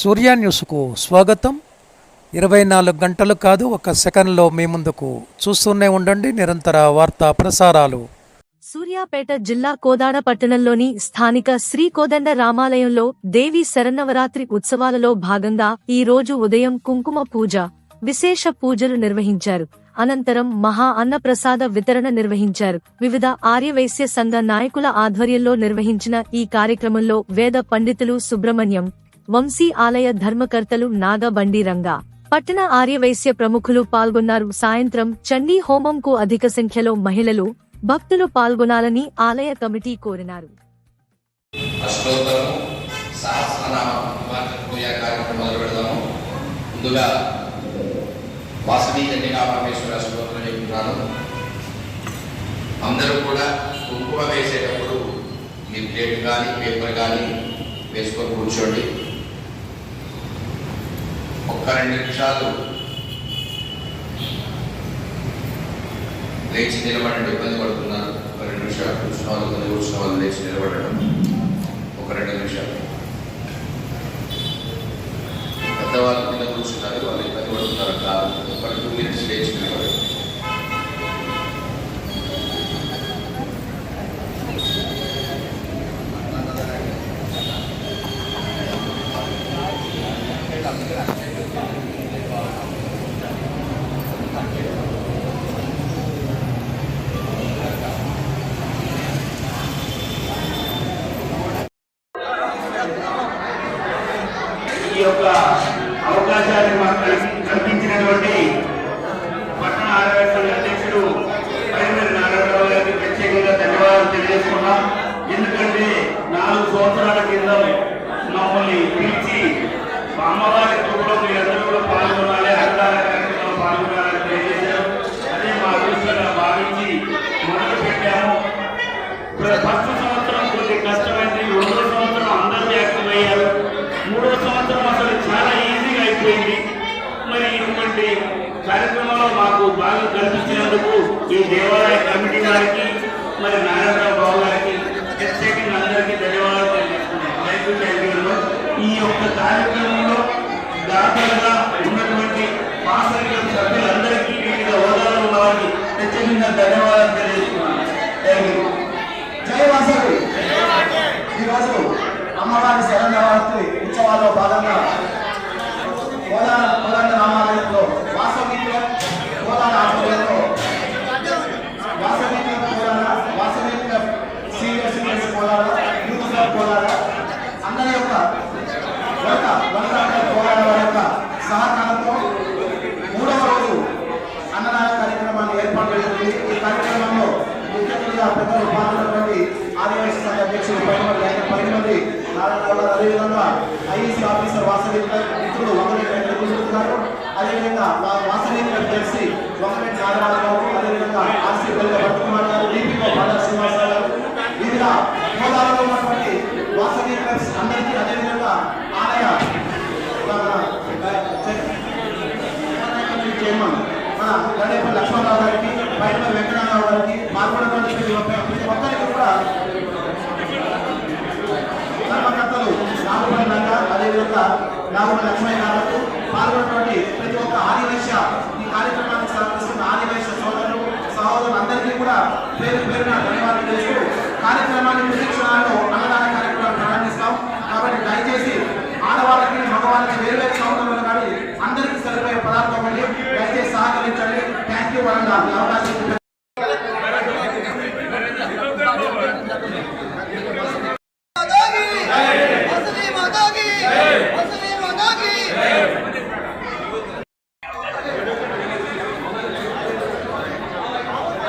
సూర్య న్యూస్కు స్వాగతం. ఇరవై నాలుగు గంటలు కాదు ఒక సెకండ్లో మీ ముందుకు చూస్తూనే ఉండండి. నిరంతర వార్తా ప్రసారాలు. సూర్యాపేట జిల్లా కోదాడ పట్టణంలోని స్థానిక శ్రీ కోదండ రామాలయంలో దేవి శరన్నవరాత్రి ఉత్సవాలలో భాగంగా ఈ రోజు ఉదయం కుంకుమ పూజ విశేష పూజలు నిర్వహించారు. అనంతరం మహా అన్నప్రసాద వితరణ నిర్వహించారు. వివిధ ఆర్యవైశ్య సంఘ నాయకుల ఆధ్వర్యంలో నిర్వహించిన ఈ కార్యక్రమంలో వేద పండితులు సుబ్రహ్మణ్యం వంశీ ఆలయ ధర్మకర్తలు నాగబండి రంగా పట్టణ ఆర్యవైశ్య ప్రముఖులు పాల్గొన్నారు. సాయంత్రం చండీ హోమంకు అధిక సంఖ్యలో మహిళలు భక్తులు పాల్గొనాలని ఆలయ కమిటీ కోరినారు. ముందుగా వాసవి అందరూ కూడా కుంకుమ వేసేటప్పుడు మీ ప్లేట్ కానీ పేపర్ కానీ వేసుకొని కూర్చోండి. ఒక రెండు నిమిషాలు లేచి నిలబడండి ఇబ్బంది పడుతున్నారు. ఒక రెండు నిమిషాలు కూర్చున్న వాళ్ళు కొన్ని కూర్చున్న వాళ్ళు లేచి నిలబడడం. ఒక రెండు నిమిషాలు. పెద్దవాళ్ళు కింద కూర్చున్నారు వాళ్ళు ఇబ్బంది పడుతున్నారు కాదు ఒక టూ మినిట్స్ లేచి నిలబడండి ఈ యొక్క అవకాశాన్ని మాకు కల్పించినటువంటి పట్టణ ఆరోగ్య అధ్యక్షుడు పరిమితి నారాయణరావు గారికి ప్రత్యేకంగా ధన్యవాదాలు తెలియజేసుకున్నాం ఎందుకంటే నాలుగు సంవత్సరాల కింద మమ్మల్ని పిలిచి అమ్మవారి గ్రూప్లో మీరందరూ కూడా పాల్గొనాలి అన్నదాన కార్యక్రమంలో పాల్గొనాలని తెలియజేశారు. బాగా కల్పించినందుకు ఈ దేవాలయ కమిటీ వారికి మరి నారాయణరావు బాబు గారికి ప్రత్యేకంగా అందరికీ ధన్యవాదాలు తెలియజేస్తున్నాను ఈ యొక్క కార్యక్రమంలో దాతలుగా ఉన్నటువంటి పాసరిక సభ్యులందరికీ వివిధ హోదాలో ఉన్న వారికి ప్రత్యేకంగా ధన్యవాదాలు తెలియజేస్తున్నాను థ్యాంక్ యూ జై వాసవి ఈరోజు అమ్మవారి శరణవరాత్రి ఉత్సవాల్లో భాగంగా కోదాడ కోదండ రామాలయంలో వాసవిత్వం కోదాడ ఆధ్వర్యంలో వాసవిత్వం Kodad వాసవిత్వం senior citizens Kodad youth club Kodad అందరి యొక్క వరక వరక కోదాడ వారి సహకారంతో మూడవ రోజు అన్నదాన కార్యక్రమాన్ని ఏర్పాటు చేసింది ఈ కార్యక్రమంలో ముఖ్య పెద్దలు పాల్గొన్నటువంటి ఆదివాసీ సంఘ అధ్యక్షులు పది మంది ఆయన పది మంది అదేవిధంగా ఆఫీసర్ వాసవి అదేవిధంగా వాసవి నాగరాజు గారు అదేవిధంగా ఆర్సీ భరత్కుమార్ గారు డిపిఓ బాలా శ్రీనివాసరావు గారు. వివిధ ఉన్నటువంటి వాసవి అందరికీ అదేవిధంగా ఆలయ చైర్మన్ మన గడేపల్లి లక్ష్మణరావు గారికి పైన వెంకటరావు గారికి పాల్గొన్నటువంటి ప్రతి ఒక్కరికి కూడా ధర్మకర్తలు నాగపల్లి రంగ అదేవిధంగా నాగపల్లి లక్ష్మయ్య గారు పాల్గొన్నటువంటి ప్రతి ఒక్క ఆదివేశ ఈ కార్యక్రమానికి సహకరిస్తున్న ఆదివేశ సోదరులు సహోదరులు అందరికీ కూడా పేరు పేరున ధన్యవాదాలు చేస్తూ కార్యక్రమాన్ని ప్రతి క్షణాల్లో అన్నదాన కార్యక్రమాన్ని ప్రారంభిస్తాం. కాబట్టి దయచేసి ఆడవాళ్ళకి మగవాళ్ళకి వేరు వేరు సౌకర్యాలు కానీ అందరికీ సరిపోయే పదార్థం అండి దయచేసి సహకరించండి థ్యాంక్ యూ వరండా ఈ అవకాశం ఇచ్చిన వసతి మాతాకి వసతి మాతాకి జయ వాసవి దయచేసి వాసవి సభలు కూడా లైన్ కావాలి వాసవి క్లబ్ వాళ్ళందరూ కూడా వందగా కావాలి జయ వాసవి జయ జయ వాసవి దయచేసి లోపల ఎవరు కూడా చేయవలసిందిగా కోరుతున్నాము జయ వాసవి జయ జయ వాసవి భోజనం చేసిన తర్వాత బయట మున్సిపాలిటీ వారి యొక్క ట్రాక్టర్ ఉంది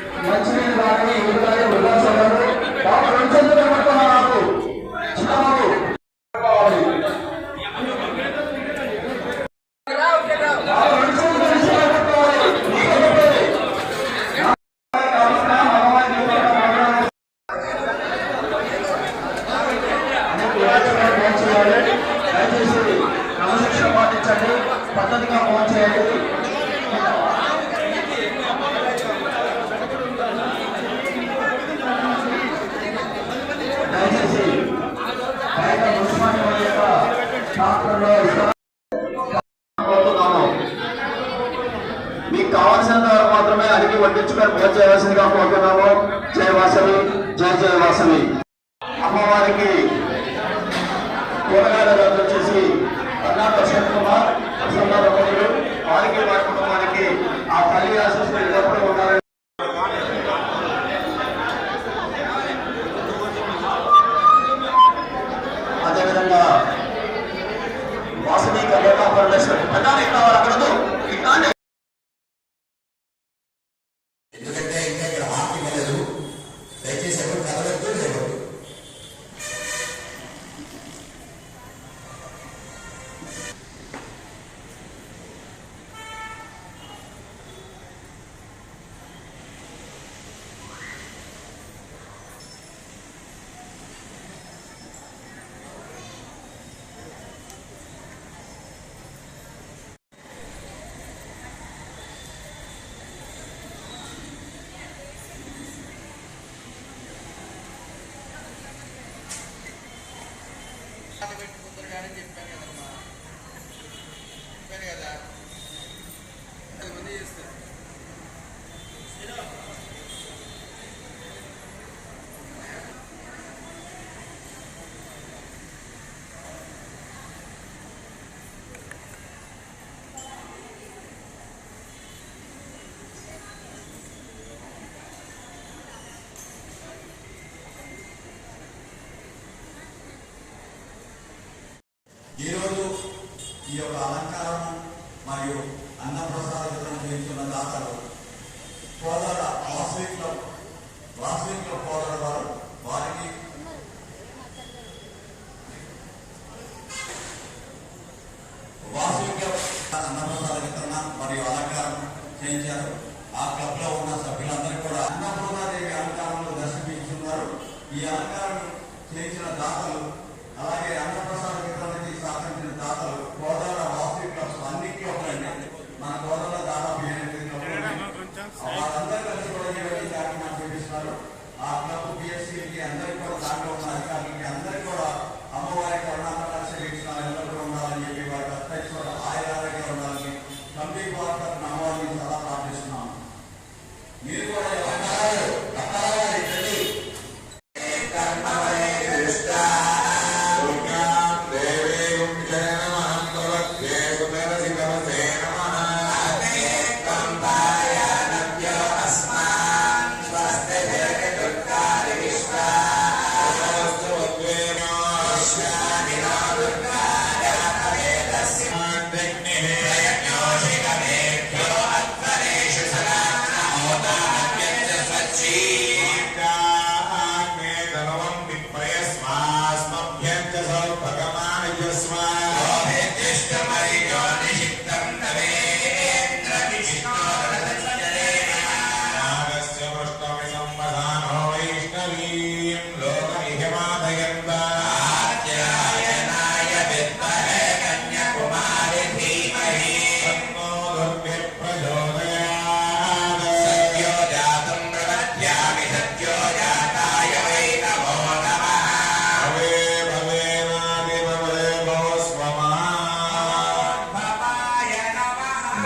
మంచినీళ్ళు రాని ఎదురుగానే ఉల్లాసాలు బాబు రెండు చేతులు నాకు కావాల్సిన ద్వారా మాత్రమే అడిగి వడ్డించుకొని పూజ చేయవలసిందిగా కోరుతున్నాము. జయ వాసవి జయ జయ వాసవి. అమ్మవారికి కూరగాయల రద్దు చేసి కర్ణాటక కుమార్ ప్రసన్న వారికి వారి కుటుంబానికి ఆ తల్లి ఆశిస్తున్నప్పుడు పెట్టుకుంటారు కానీ చెప్పాను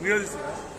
느려졌어요.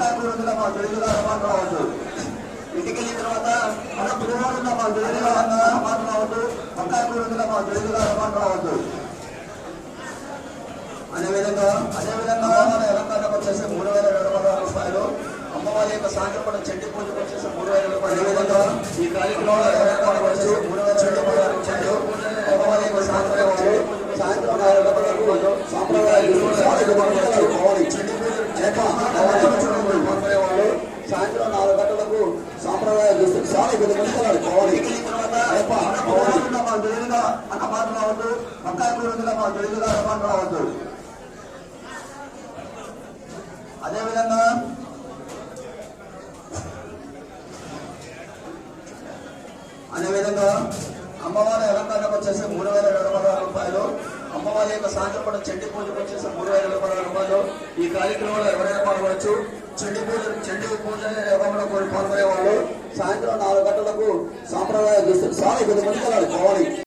అంతా కూడా మా తెలుగుగా అలవాటు కావద్దు ఇంటికి వెళ్ళిన తర్వాత మన పిల్లలుగా మా తెలుగుగా అలవాటు కావద్దు అంతా మా ఉందిగా మా తెలుగుగా అలవాటు కావద్దు అదేవిధంగా అదేవిధంగా తెలంగాణకు వచ్చేసి మూడు వేల రెండు వందల రూపాయలు అమ్మవారి యొక్క సాయంత్రం చెట్టి పూజకు వచ్చేసి మూడు వేల రూపాయలు అదేవిధంగా ఈ కార్యక్రమంలో మూడు వేల చెట్టు చెట్టు అదేవిధంగా అమ్మవారి అలంకరణకు వచ్చేసి మూడు వేల రెండు వందల రూపాయలు. అమ్మవారి యొక్క సాయంత్రం చెండి పూజకు వచ్చేసి మూడు వేల రెండు వందల రూపాయలు. ఈ కార్యక్రమంలో ఎవరైనా పాల్గొనవచ్చు చెండి పూజ చెడ్డి పూజ ఎవరైనా కోరి పాల్గొనే వాళ్ళు సాయంత్రం నాలుగు గంటలకు సాంప్రదాయ దుస్తులు చాలా ఇబ్బంది